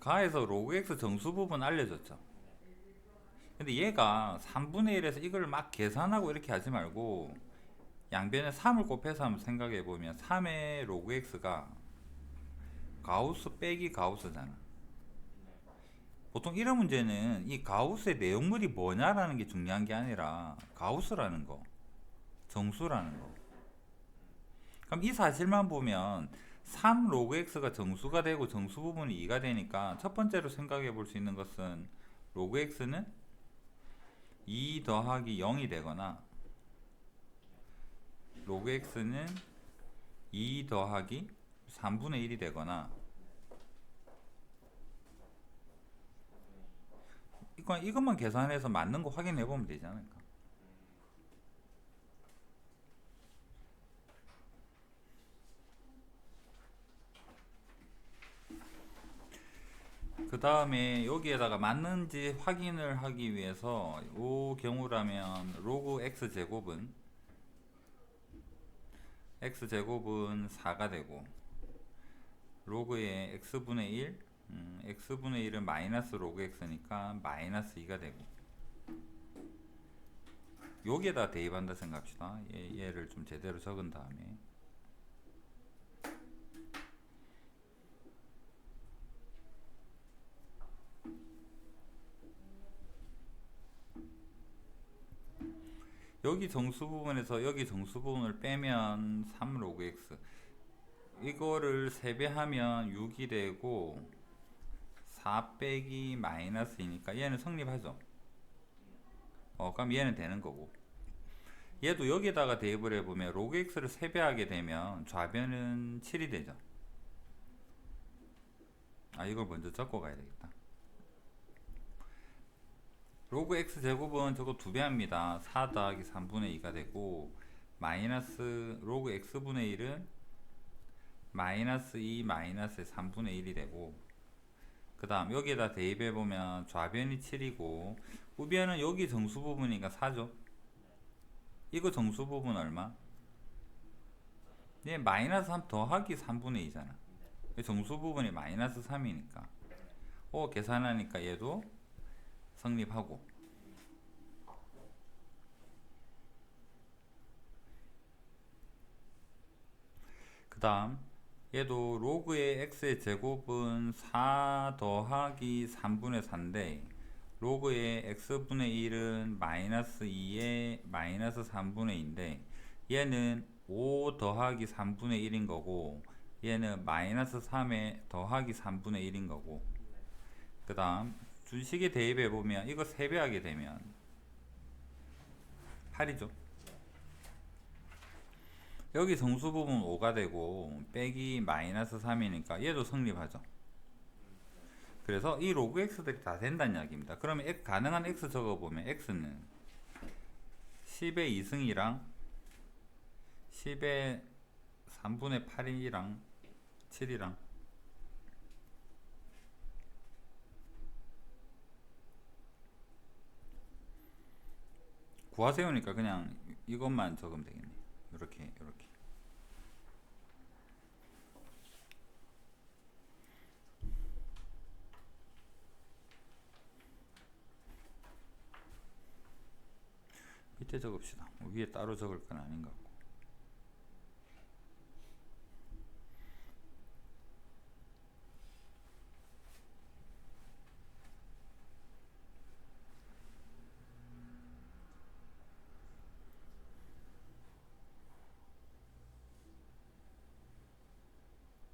가에서 로그 x 정수 부분 알려줬죠. 근데 얘가 3분의 1에서 이걸 막 계산하고 이렇게 하지 말고 양변에 3을 곱해서 한번 생각해 보면 3의 로그 x가 가우스 빼기 가우스잖아. 보통 이런 문제는 이 가우스의 내용물이 뭐냐라는 게 중요한 게 아니라 가우스라는 거, 정수라는 거. 그럼 이 사실만 보면 3 로그 x가 정수가 되고 정수 부분이 2가 되니까 첫 번째로 생각해 볼 수 있는 것은 로그 x는 2 더하기 0이 되거나 로그 x는 2 더하기 3분의 1이 되거나 이건 이것만 계산해서 맞는 거 확인해 보면 되지 않을까? 그 다음에 여기에다가 맞는지 확인을 하기 위해서 이 경우라면 로그 x 제곱은? X 제곱은 4가 되고 로그의 x분의 1 음, x분의 1은 마이너스 로그 x니까 마이너스 2가 되고. 여기에다 대입한다 생각합시다. 얘, 얘를 좀 제대로 적은 다음에 여기 정수 부분에서 여기 정수 부분을 빼면 3 로그 x. 이거를 3배하면 6이 되고 4 빼기 마이너스 2니까 얘는 성립하죠. 어 그럼 얘는 되는 거고. 얘도 여기다가 대입을 해보면 로그 x를 3배하게 되면 좌변은 7이 되죠. 아 이걸 먼저 적고 가야 되겠다 로그 x 제곱은 저거 두 배 합니다. 4 더하기 3분의 2가 되고 마이너스 로그 x분의 1은 마이너스 2 마이너스 3분의 1이 되고 그 다음 여기에다 대입해 보면 좌변이 7이고 우변은 여기 정수 부분이니까 4죠. 이거 정수 부분 얼마? 얘 마이너스 3 더하기 3분의 2잖아. 정수 부분이 마이너스 3이니까. 어 계산하니까 얘도 성립하고 그 다음 얘도 로그의 x의 제곱은 4 더하기 3분의 4인데 로그의 x분의 1은 마이너스 2의 마이너스 3분의 2인데 얘는 5 더하기 3분의 1인 거고 얘는 마이너스 3의 더하기 3분의 1인 거고 그 다음 주식에 대입해 보면 이거 3배 하게 되면 8이죠. 여기 정수 부분 5가 되고 빼기 마이너스 3이니까 얘도 성립하죠. 그래서 이 로그 x들이 다 된다는 이야기입니다. 그러면 가능한 x 적어보면 x는 10의 2승이랑 10의 3분의 8이랑 7이랑 구하세요니까 그냥 이것만 적으면 되겠네. 이렇게 이렇게. 밑에 적읍시다. 뭐 위에 따로 적을 건 아닌 것 같고.